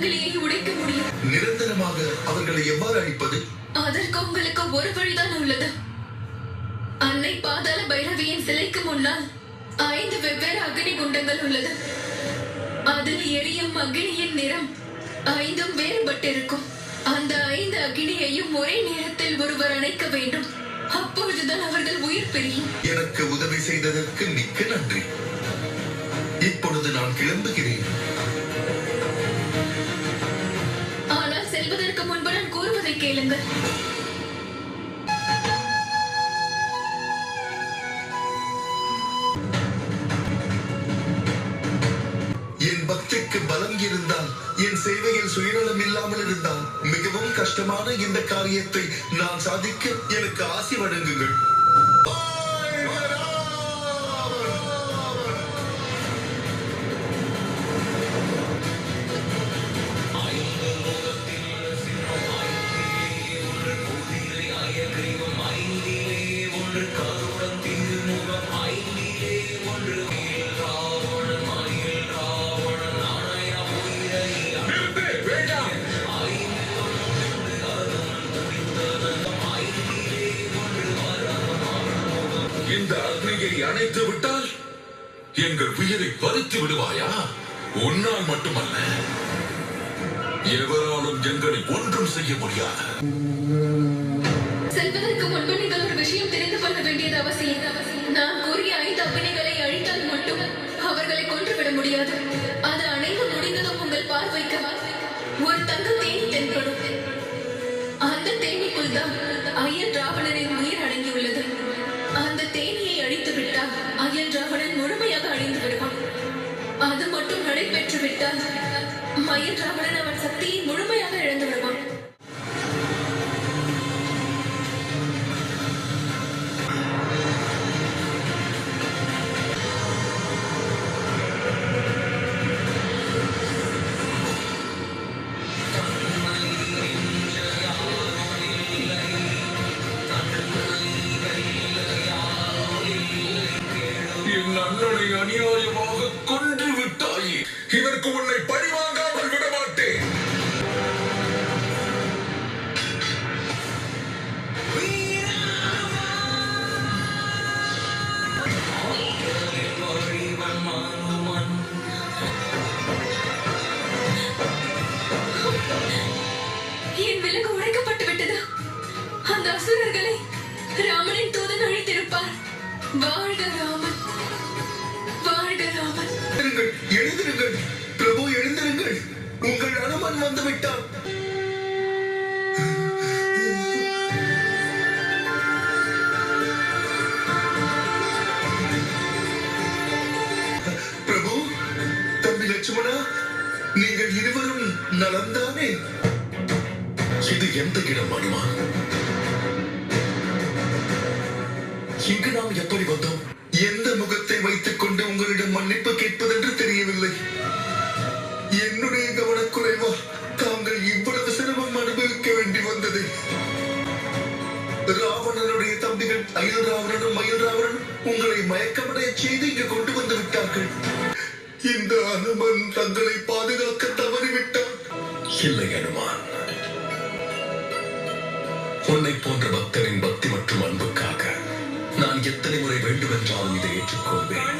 சங்கிலியை உடைக்க முடியும். நிரந்தரமாக அவர்களை எவ்வாறு அழிப்பது? அதற்கு உங்களுக்கு ஒரு வழிதான் உள்ளது. அன்னை பாதாள பைரவியின் சிலைக்கு முன்னால் ஐந்து வெவ்வேறு அக்னி குண்டங்கள் உள்ளது. அதில் எரியும் அக்னியின் நிறம் ஐந்தும் வேறுபட்டிருக்கும். அந்த ஐந்து அக்னியையும் ஒரே நேரத்தில் ஒருவர் அணைக்க வேண்டும். அப்பொழுதுதான் அவர்கள் உயிர் பிரியும். எனக்கு உதவி செய்ததற்கு மிக்க நன்றி. இப்பொழுது நான் கிளம்புகிறேன். கேளுங்கள். என் பக்திக்கு பலம் இருந்தால் என் சேவையில் சுயநலம் இல்லாமல் இருந்தால் மிகவும் கஷ்டமான இந்த காரியத்தை நான் சாதிக்க எனக்கு ஆசி வழங்குங்கள். இந்த அக்னியை அணைத்து விட்டால் எங்கள் உயிரை பறித்து விடுவாயா? உன்னால் மட்டுமல்ல எவராலும் எங்களை ஒன்றும் செய்ய முடியாது. செல்வதற்கு முன்பு விஷயம் தெரிந்து கொள்ள வேண்டியது அவசியம். நான் கூறிய ஐந்து அப்பினைகளை அழித்தால் மட்டும் அவர்களை கொன்றுவிட முடியாது. அது அணைந்து முடிந்ததும் உங்கள் பார்வைக்கு ஒரு தங்க தேனி தென்படும். அந்த தேனிக்குள் தான் ஐயன் ராவணனின் உயிர் அடங்கியுள்ளது. அந்த தேனியை அழித்து விட்டால் ஐயன் ராவணன் முழுமையாக அழிந்து விடுவான். அது மட்டும் நடைபெற்று விட்டால் மயன் ராவணன் அவன் சக்தியை முழுமையாக இழந்து விடுவான். ராமனின் தூதன் அழைத்திருப்பார். வாழ்க ராமன். வாழ்க ராமன். எழுந்திருங்கள் பிரபு எழுந்திருங்கள். உங்கள் அனுமன் வந்துவிட்டான். பிரபு தம்பி லட்சுமணா நீங்கள் இருவரும் நலந்தானே? இது எந்த இடம் அனுமான் இங்கு நாம் எப்படி வந்தோம்? எந்த முகத்தை வைத்துக் கொண்டு உங்களிடம் மன்னிப்பு கேட்பதென்று தெரியவில்லை. என்னுடைய கவனக்குறைவா தாங்கள் இவ்வளவு சிரமம் அனுபவிக்க வேண்டி வந்தது. ராவணனுடைய தம்பிகள் அயல் ராவணனும் மயில் ராவணனும் உங்களை மயக்கமடைய செய்து இங்கு கொண்டு வந்து விட்டார்கள். இந்த அனுமன் தங்களை பாதுகாக்க தவறிவிட்டான். இல்லை அனுமான். உன்னை போன்ற பக்தரின் பக்தி மற்றும் அன்புக்காக எத்தனை முறை வேண்டுமென்றாலும் இதை ஏற்றுக்கொள்வேன்.